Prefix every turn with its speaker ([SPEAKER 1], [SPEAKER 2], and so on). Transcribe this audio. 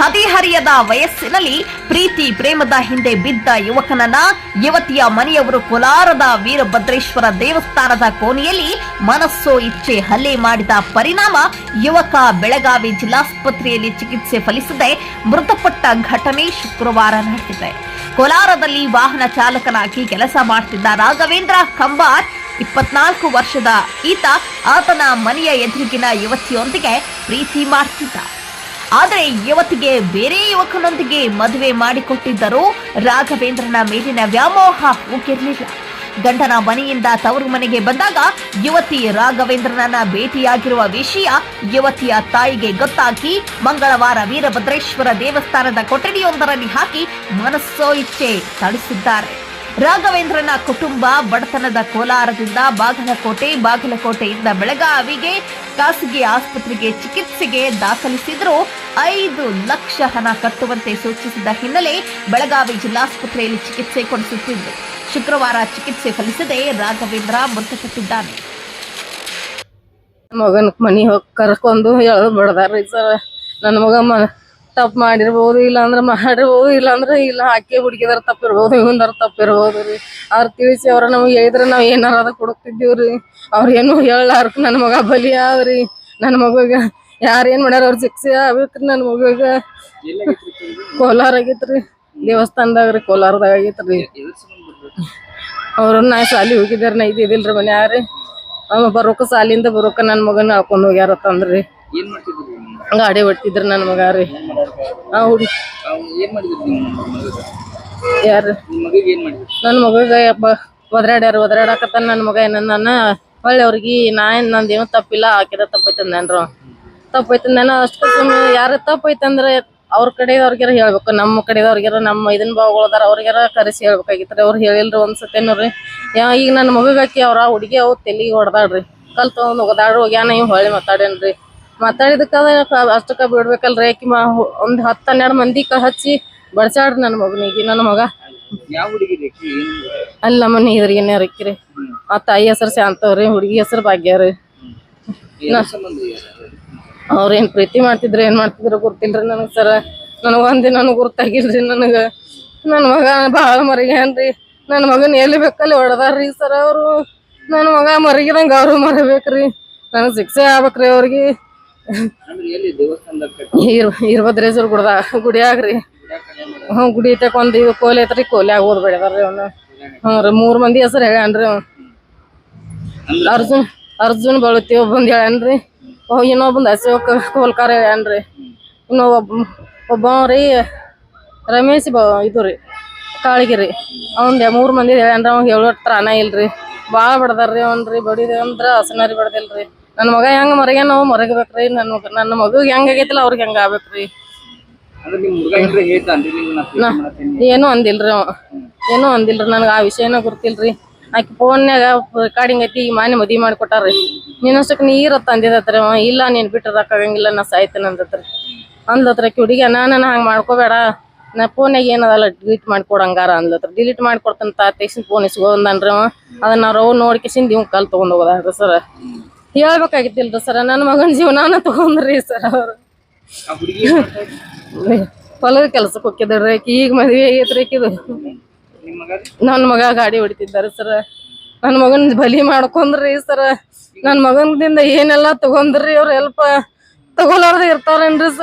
[SPEAKER 1] ಹದಿಹರಿಯದ ವಯಸ್ಸಿನಲ್ಲಿ ಪ್ರೀತಿ ಪ್ರೇಮದ ಹಿಂದೆ ಬಿದ್ದ ಯುವಕನನ್ನ ಯುವತಿಯ ಮನೆಯವರು ಕೋಲಾರದ ವೀರಭದ್ರೇಶ್ವರ ದೇವಸ್ಥಾನದ ಕೋಣೆಯಲ್ಲಿ ಮನಸ್ಸೋ ಇಚ್ಛೆ ಹಲ್ಲೆ ಮಾಡಿದ ಪರಿಣಾಮ ಯುವಕ ಬೆಳಗಾವಿ ಜಿಲ್ಲಾಸ್ಪತ್ರೆಯಲ್ಲಿ ಚಿಕಿತ್ಸೆ ಫಲಿಸದೆ ಮೃತಪಟ್ಟ ಘಟನೆ ಶುಕ್ರವಾರ ನಡೆದಿದೆ. ಕೋಲಾರದಲ್ಲಿ ವಾಹನ ಚಾಲಕನಾಗಿ ಕೆಲಸ ಮಾಡ್ತಿದ್ದ ರಾಘವೇಂದ್ರ ಕಂಬಾರ್ ಇಪ್ಪತ್ನಾಲ್ಕು ವರ್ಷದ ಈತ ಆತನ ಮನೆಯ ಎದುರಿಗಿನ ಯುವತಿಯೊಂದಿಗೆ ಪ್ರೀತಿ ಮಾಡ್ತಿದ್ದ. ಆದರೆ ಯುವತಿಗೆ ಬೇರೆ ಯುವಕನೊಂದಿಗೆ ಮದುವೆ ಮಾಡಿಕೊಟ್ಟಿದ್ದರೂ ರಾಘವೇಂದ್ರನ ಮೇಲಿನ ವ್ಯಾಮೋಹ ಹೋಗಿರಲಿಲ್ಲ ಗಂಡನ ಮನೆಯಿಂದ ತವರು ಮನೆಗೆ ಬಂದಾಗ ಯುವತಿ ರಾಘವೇಂದ್ರನನ್ನ ಭೇಟಿಯಾಗಿರುವ ವಿಷಯ ಯುವತಿಯ ತಾಯಿಗೆ ಗೊತ್ತಾಗಿ ಮಂಗಳವಾರ ವೀರಭದ್ರೇಶ್ವರ ದೇವಸ್ಥಾನದ ಕೊಠಡಿಯೊಂದರಲ್ಲಿ ಹಾಕಿ ಮನಸ್ಸೋ ಇಚ್ಛೆ ತಳಿಸಿದ್ದಾರೆ ರಾಘವೇಂದ್ರನ ಕುಟುಂಬ ಬಡತನದ ಕೋಲಾರದಿಂದ ಬಾಗಲಕೋಟೆ, ಬಾಗಲಕೋಟೆಯಿಂದ ಬೆಳಗಾವಿಗೆ ಖಾಸಗಿ ಆಸ್ಪತ್ರೆಗೆ ಚಿಕಿತ್ಸೆಗೆ ದಾಖಲಿಸಿದರೂ ಐದು ಲಕ್ಷ ಹಣ ಕಟ್ಟುವಂತೆ ಸೂಚಿಸಿದ ಹಿನ್ನೆಲೆ ಬೆಳಗಾವಿ ಜಿಲ್ಲಾಸ್ಪತ್ರೆಯಲ್ಲಿ ಚಿಕಿತ್ಸೆ ಕೊಡಿಸುತ್ತಿದ್ದು, ಶುಕ್ರವಾರ ಚಿಕಿತ್ಸೆ ಫಲಿಸದೆ ರಾಘವೇಂದ್ರ ಮೃತಪಟ್ಟಿದ್ದಾನೆ.
[SPEAKER 2] ಮಗನ ಮನಿ ಹೋಗಿ ಕರ್ಕೊಂಡು ಹೇಳೋದು ಬಿಡದಾರ್ರಿ ಸರ್. ನನ್ನ ಮಗ ಮ, ತಪ್ಪು ಮಾಡಿರ್ಬೋದು, ಇಲ್ಲಾಂದ್ರೆ ಮಾಡಿರ್ಬೋದು, ಇಲ್ಲಾಂದ್ರೆ ಇಲ್ಲ ಹಾಕಿ ಹುಡುಗಿದಾರ ತಪ್ಪಿರ್ಬೋದು ಇವಂದಾರ ತಪ್ಪಿರ್ಬೋದು ರೀ. ಅವ್ರು ತಿಳಿಸಿ ಅವ್ರ ನಮಗೆ ಹೇಳಿದ್ರೆ ನಾವು ಏನಾರ ಅದ ಕೊಡ್ತಿದ್ದೀವಿ ರೀ ಅವ್ರು ಏನು ನನ್ನ ಮಗ ಬಲಿಯಾವ್ರಿ ನನ್ನ ಮಗುಗ ಯಾರು ಏನ್ ಮಾಡ್ಯಾರ ಅವ್ರ ಶಿಕ್ಷೆ ಆಗ್ಬೇಕ್ರಿ ನನ್ ಮಗುಗ ಕೋಲಾರ ಆಗೈತ್ರಿ ದೇವಸ್ಥಾನದಾಗ ರೀ ಕೋಲಾರದಾಗ ಆಗೈತ್ರಿ. ಅವ್ರನ್ನ ಶಾಲಿ ಹೋಗಿದಾರ ನಾ ಇದಿಲ್ರಿ ಮನೆ ಯಾರಿ ಅವ ಬರೋಕ ಸಾಲಿಂದ ಬರೋಕ ನನ್ನ ಮಗನ ಹಾಕೊಂಡು ಹೋಗ್ಯಾರ ತಂದ್ರಿ? ಗಾಡಿ ಹೊಡ್ತಿದ್ರ ನನ್ನ ಮಗ ರೀ ಆ ಹುಡಿ? ಯಾರು?
[SPEAKER 3] ನನ್ ಮಗಿಗೆ
[SPEAKER 2] ಒದ್ರಾಡ್ಯಾರ ಒದ್ರಾಡಕತ್ತ ನನ್ನ ಮಗ ನನ್ನ ಹೊಳ್ಳಿ ಅವ್ರಿಗೆ ನಾ ಏನ್ ನಂದೇನು ತಪ್ಪಿಲ್ಲ ಹಾಕಿದ ತಪ್ಪೈತೆ ಅಂದ್ರು ತಪ್ಪೈತೆ. ನಾನು ಅಷ್ಟು ಯಾರು ತಪ್ಪೈತೆ ಅಂದ್ರೆ ಅವ್ರ ಕಡೆದವ್ರಿಗಾರ ಹೇಳ್ಬೇಕು. ನಮ್ಮ ಕಡೆದವ್ರಿಗಾರ ನಮ್ಮ ಇದನ್ನ ಭಾವಗಳದಾರ ಅವ್ರಿಗಾರ ಕರೆಸಿ ಹೇಳ್ಬೇಕಾಗಿತ್ತು ಅವ್ರು ಹೇಳಿಲ್ರಿ ಒಂದ್ಸತಿ ರೀ ಯಾ ಈಗ ನನ್ನ ಮಗಗಾಕಿ ಅವ್ರ ಹುಡುಗಿ ಅವ್ ತೆಲಿಗೆ ಹೊಡ್ದಾಳ್ರಿ. ಕಲ್ ಒಂದು ಹೋಗದಾಡ್ರಿ ಹೋಗ್ಯಾನ ಇವ್ ಹೊಳ್ಳಿ ಮಾತಾಡೇನ್ರಿ ಮಾತಾಡಿದಕ್ಕೆ ಅಷ್ಟಕ್ಕ ಬಿಡ್ಬೇಕಲ್ರಿ. ಆಕಿ ಮಾ ಒಂದು ಹತ್ತು ಹನ್ನೆರಡು ಮಂದಿ ಕ ಹಚ್ಚಿ ಬಡ್ಸಾಡ್ರಿ ನನ್ನ ಮಗನಿಗೆ ನನ್ನ ಮಗ. ಅಲ್ಲಿ ಮನೆ ರೀ ಮತ್ತೆ ಆ ತಾಯಿ ಹೆಸರು ಶಾಂತವ್ರಿ. ಹುಡುಗಿ ಹೆಸರು ಭಾಗ್ಯ ರೀ? ಅವ್ರೇನ್ ಪ್ರೀತಿ ಮಾಡ್ತಿದ್ರು, ಏನ್ ಮಾಡ್ತಿದ್ರು ಗೊತ್ತಿಲ್ರಿ ನನಗ್ ಸರ. ನನಗ ಒಂದಿನ ನನಗ್ ಗುರ್ತಾಗಿಲ್ರಿ ನನಗ. ನನ್ನ ಮಗ ಬಹಳ ಮರಿಗೇನ್ರಿ ನನ್ನ ಮಗನ್ ಎಲ್ಲಿ ಬೇಕಲ್ಲಿ ಹೊಡೆದಾರ್ರಿ ಸರ್ ಅವರು. ನನ್ನ ಮಗ ಮರಿಗಿದಂಗ ಅವ್ರು ಮರಿಬೇಕ್ರಿ. ನನಗೆ ಶಿಕ್ಷೆ ಆಗ್ಬೇಕ್ರಿ ಅವ್ರಿಗೆ.
[SPEAKER 3] ಅಂದ್ರೆ ಗುಡ್ದ ದೇವಸ್ಥಾನದಾಗ ಕಟ್ಟಿ
[SPEAKER 2] ಹ್ಮ್, ಗುಡಿ ಐತಕ್ ಒಂದ್ ಇದು ಕೋಲಿ ಐತ್ರಿ ಕೋಲ್ಯಾಗ ಓದ್ ಬೆಳೆದಾರ್ರಿ ಅವ್ನ. ಹ್ಞೂ ರೀ, ಮೂರ್ ಮಂದಿ ಹೆಸರು ಹೇಳ್ಯಾನ್ರಿ ಅವ್ನು. ಅರ್ಜುನ್ ಅರ್ಜುನ್ ಬಳತಿ ಒಬ್ಬಂದ್ ಹೇಳ್ಯಾನ್ರಿ. ಇನ್ನೊಬ್ಬಂದ್ ಅಶೋಕ್ ಕೋಲ್ಕಾರ ಹೇಳ್ಯಾನ್ರಿ ಇನ್ನು ಒಬ್ಬ ಒಬ್ಬ ರೀ ರಮೇಶ್ ಬ ಇದು ರೀ ಕಾಳಗಿರಿ. ಅವ್ನು ಮೂರು ಮಂದಿ ಹೇಳ್ಯಾನ್ರಿ ಅವ್ನು ಹೇಳೋ ತ್ರಾಣ ಇಲ್ರಿ. ಭಾಳ ಬಡ್ದಾರ್ರಿ ಅವ್ನ್ರಿ ಬಡಿದ ಅಂದ್ರ ಹಸನಾರಿ ಬಡ್ದಿಲ್ರಿ. ನನ್ನ ಮಗ ಹೆಂಗ್ ಮರಗೆ ನಾವು ಮರಗಬೇಕ್ರಿ. ನನ್ನ ಮಗ ನನ್ನ ಮಗುಗೆ ಹೆಂಗ್ ಆಗೈತಿಲ್ಲ ಅವ್ರಿಗೆ ಹೆಂಗ್ ಆಗ್ಬೇಕ್ರಿ.
[SPEAKER 3] ರೀ ಏನ್ರ
[SPEAKER 2] ಏನೂ ಅಂದಿಲ್ರಿ ಅವ. ಏನೂ ಅಂದಿಲ್ರಿ ನನಗೆ ಆ ವಿಷಯನ ಗೊತ್ತಿಲ್ರಿ. ಆಕಿ ಫೋನ್ಯಾಗ ರೆಕಾರ್ಡಿಂಗ್ ಐತಿ ಈಗ ಮಾನೆ ಮದ್ವಿ ಮಾಡಿಕೊಟ್ಟಾರ್ರಿ. ನೀನಷ್ಟಕ್ಕೆ ನೀರು ತಂದಿದತ್ರಿ ಇಲ್ಲ ನೀನು ಬಿಟ್ಟು ಆಗಂಗಿಲ್ಲ ನಾ ಸಾಯ್ತೇನೆ ಅಂದತ್ರಿ. ಅಂದ್ಲತ್ರ ಆಕಿ ಹುಡುಗಿ ನಾನು ಹಂಗೆ ಮಾಡ್ಕೋಬೇಡ. ನಾ ಫೋನ್ಯಾಗ ಏನದಲ್ಲ ಡಿಲೀಟ್ ಮಾಡ್ಕೊಡಂಗಾರ ಅಂದ್ಲತ್ರ. ಡಿಲೀಟ್ ಮಾಡ್ಕೊಡ್ತಾನ ತಾ ತೆಗ್ಸಿನ ಫೋನ್ ಇಸ್ಕೊಂಡನ್ರಿ ಅವ. ಅದನ್ನ ನಾವು ಅವ್ ನೋಡ್ಕೆಸಿಂದ ಇವ್ ಕಲ್ ತಗೊಂಡ್ ಹೋಗೋದಾರ್ರಿ ಸರ್. ಹೇಳ್ಬೇಕಾಗಿತ್ತಿಲ್ರಿ ಸರ್ ನನ್ನ ಮಗನ ಜೀವನಾನ ತಗೊಂಡ್ರಿ ಸರ್ ಅವ್ರು? ಹೊಲದ ಕೆಲ್ಸಕ್ಕೆ ಹೋಗಿದ್ರಿ ಈಗ ಮದ್ವೆ ಆಗೈತ್ರಿ
[SPEAKER 3] ರೀ?
[SPEAKER 2] ನನ್ನ ಮಗ ಗಾಡಿ ಹೊಡಿತಿದ್ದಾರೆ ಸರ್. ನನ್ನ ಮಗನ್ ಬಲಿ ಮಾಡ್ಕೊಂಡ್ರಿ ಸರ್. ನನ್ನ ಮಗನದಿಂದ ಏನೆಲ್ಲ ತಗೊಂಡ್ರಿ, ಅವ್ರ ಹೆಲ್ಪ್ ತಗೊಲಾರ್ದ ಇರ್ತಾರೇನ್ರಿ ಸರ್.